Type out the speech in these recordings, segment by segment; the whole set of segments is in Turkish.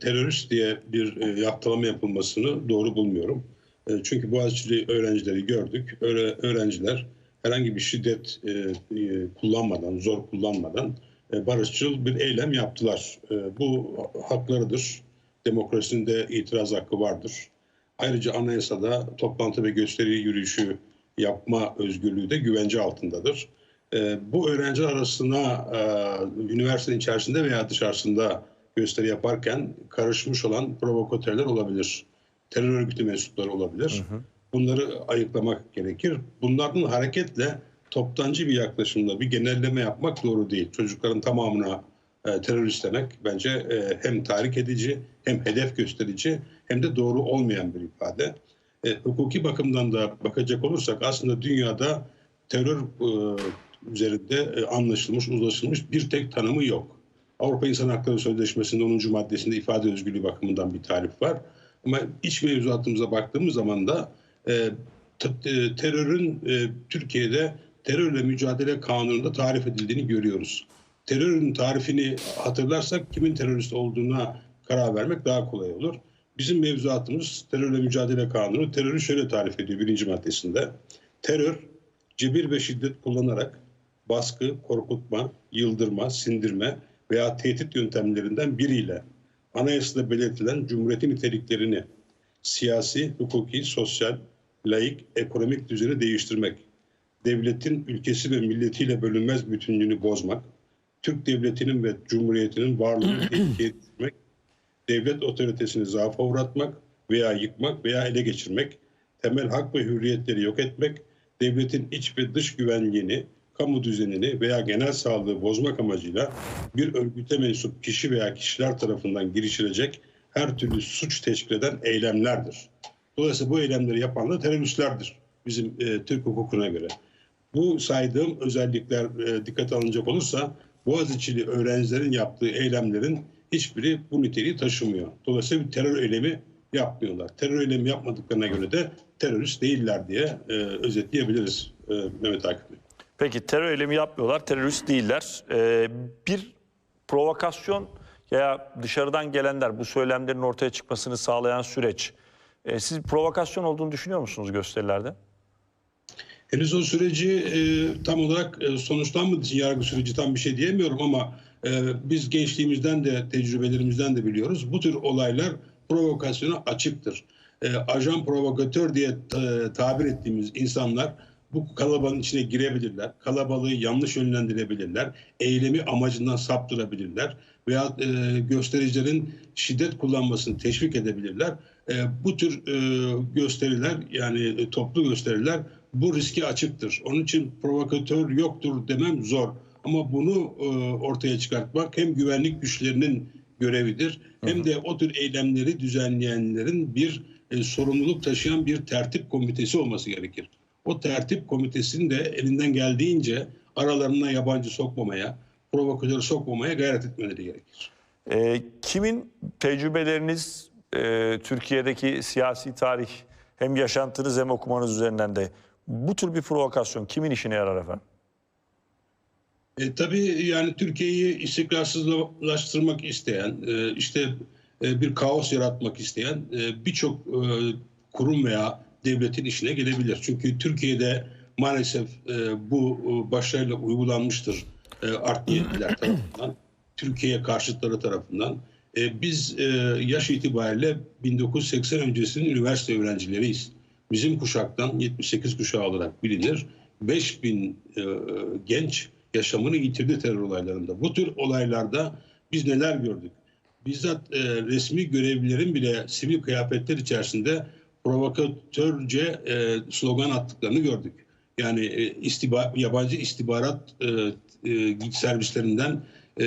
terörist diye bir e, yaptırma yapılmasını doğru bulmuyorum. E, çünkü Boğaziçi'li öğrencileri gördük. Öğre- öğrenciler herhangi bir şiddet e, kullanmadan, zor kullanmadan barışçıl bir eylem yaptılar. Bu haklarıdır. Demokrasinin de itiraz hakkı vardır. Ayrıca anayasada toplantı ve gösteri yürüyüşü yapma özgürlüğü de güvence altındadır. Bu öğrenciler arasına üniversitenin içerisinde veya dışarısında gösteri yaparken karışmış olan provokatörler olabilir. Terör örgütü mensupları olabilir. Bunları ayıklamak gerekir. Bunlardan hareketle toptancı bir yaklaşımla bir genelleme yapmak doğru değil. Çocukların tamamına e, terörist demek bence e, hem tahrik edici hem hedef gösterici hem de doğru olmayan bir ifade. E, hukuki bakımdan da bakacak olursak aslında dünyada terör e, üzerinde e, anlaşılmış, uzlaşılmış bir tek tanımı yok. Avrupa İnsan Hakları Sözleşmesi'nin 10. maddesinde ifade özgürlüğü bakımından bir tarif var. Ama iç mevzuatımıza baktığımız zaman da e, e, terörün e, Türkiye'de terörle mücadele kanununda tarif edildiğini görüyoruz. Terörün tarifini hatırlarsak kimin terörist olduğuna karar vermek daha kolay olur. Bizim mevzuatımız terörle mücadele kanunu terörü şöyle tarif ediyor birinci maddesinde. Terör cebir ve şiddet kullanarak baskı, korkutma, yıldırma, sindirme veya tehdit yöntemlerinden biriyle anayasada belirtilen cumhuriyetin niteliklerini siyasi, hukuki, sosyal, laik, ekonomik düzeni değiştirmek, devletin ülkesi ve milletiyle bölünmez bütünlüğünü bozmak, Türk devletinin ve cumhuriyetinin varlığını tehlikeye düşürmek, devlet otoritesini zaafa uğratmak veya yıkmak veya ele geçirmek, temel hak ve hürriyetleri yok etmek, devletin iç ve dış güvenliğini, kamu düzenini veya genel sağlığı bozmak amacıyla bir örgüte mensup kişi veya kişiler tarafından girişilecek her türlü suç teşkil eden eylemlerdir. Dolayısıyla bu eylemleri yapanlar teröristlerdir bizim e, Türk hukukuna göre. Bu saydığım özellikler e, dikkate alınacak olursa Boğaziçi'li öğrencilerin yaptığı eylemlerin hiçbiri bu niteliği taşımıyor. Dolayısıyla bir terör eylemi yapmıyorlar. Terör eylemi yapmadıklarına göre de terörist değiller diye e, özetleyebiliriz e, Mehmet Akif Bey. Peki terör eylemi yapmıyorlar, terörist değiller. Ee, bir provokasyon ya dışarıdan gelenler bu söylemlerin ortaya çıkmasını sağlayan süreç. Ee, siz provokasyon olduğunu düşünüyor musunuz gösterilerde? Henüz o süreci e, tam olarak e, sonuçlanmadığı için yargı süreci tam bir şey diyemiyorum ama e, biz gençliğimizden de tecrübelerimizden de biliyoruz. Bu tür olaylar provokasyona açıktır. E, ajan provokatör diye ta- tabir ettiğimiz insanlar bu kalabalığın içine girebilirler. Kalabalığı yanlış yönlendirebilirler. Eylemi amacından saptırabilirler. Veya e, göstericilerin şiddet kullanmasını teşvik edebilirler. E, bu tür e, gösteriler yani e, toplu gösteriler bu riski açıktır. Onun için provokatör yoktur demem zor. Ama bunu e, ortaya çıkartmak hem güvenlik güçlerinin görevidir hem de o tür eylemleri düzenleyenlerin bir e, sorumluluk taşıyan bir tertip komitesi olması gerekir. O tertip komitesinin de elinden geldiğince aralarına yabancı sokmamaya, provokatörü sokmamaya gayret etmeleri gerekir. Ee, kimin tecrübeleriniz e, Türkiye'deki siyasi tarih hem yaşantınız hem okumanız üzerinden de bu tür bir provokasyon kimin işine yarar efendim? E, tabii yani Türkiye'yi istikrarsızlaştırmak isteyen, e, işte e, bir kaos yaratmak isteyen e, birçok e, kurum veya devletin işine gelebilir. Çünkü Türkiye'de maalesef e, bu e, başarıyla uygulanmıştır e, art niyetliler tarafından, Türkiye karşıtları tarafından. E, biz e, yaş itibariyle 1980 öncesinin üniversite öğrencileriyiz. Bizim kuşaktan 78 kuşağı olarak bilinir. 5000 e, genç yaşamını yitirdi terör olaylarında. Bu tür olaylarda biz neler gördük? Bizzat e, resmi görevlilerin bile sivil kıyafetler içerisinde provokatörce e, slogan attıklarını gördük. Yani e, istiba, yabancı istihbarat e, e, servislerinden e,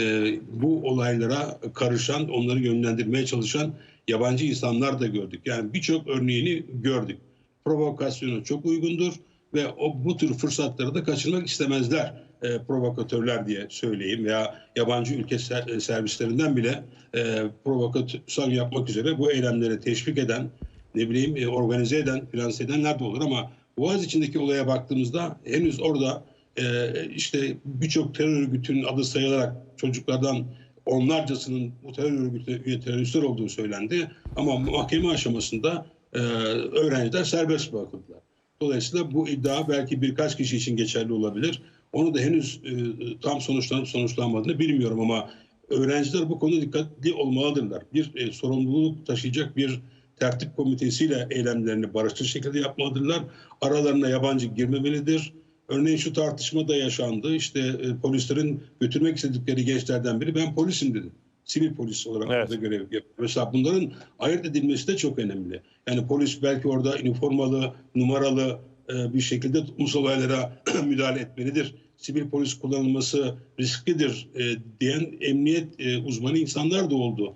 bu olaylara karışan, onları yönlendirmeye çalışan yabancı insanlar da gördük. Yani birçok örneğini gördük. Provokasyona çok uygundur ve o bu tür fırsatları da kaçırmak istemezler e, provokatörler diye söyleyeyim veya yabancı ülke e, servislerinden bile e, provokasyon yapmak üzere bu eylemleri teşvik eden, ne bileyim e, organize eden, finanse edenler de olur ama Boğaz içindeki olaya baktığımızda henüz orada e, işte birçok terör örgütünün adı sayılarak çocuklardan onlarcasının bu terör örgütü üye teröristler olduğu söylendi. Ama mahkeme aşamasında e, öğrenciler serbest bırakıldılar. Dolayısıyla bu iddia belki birkaç kişi için geçerli olabilir. Onu da henüz e, tam sonuçlanıp sonuçlanmadığını bilmiyorum ama öğrenciler bu konuda dikkatli olmalıdırlar. Bir e, sorumluluk taşıyacak bir tertip komitesiyle eylemlerini barışçıl şekilde yapmalıdırlar. Aralarına yabancı girmemelidir. Örneğin şu tartışma da yaşandı. İşte e, polislerin götürmek istedikleri gençlerden biri ben polisim dedi. Sivil polis olarak Evet. orada görev yapıyor. Mesela bunların ayırt edilmesi de çok önemli. Yani polis belki orada üniformalı, numaralı e, bir şekilde toplumsal olaylara müdahale etmelidir. Sivil polis kullanılması risklidir e, diyen emniyet e, uzmanı insanlar da oldu.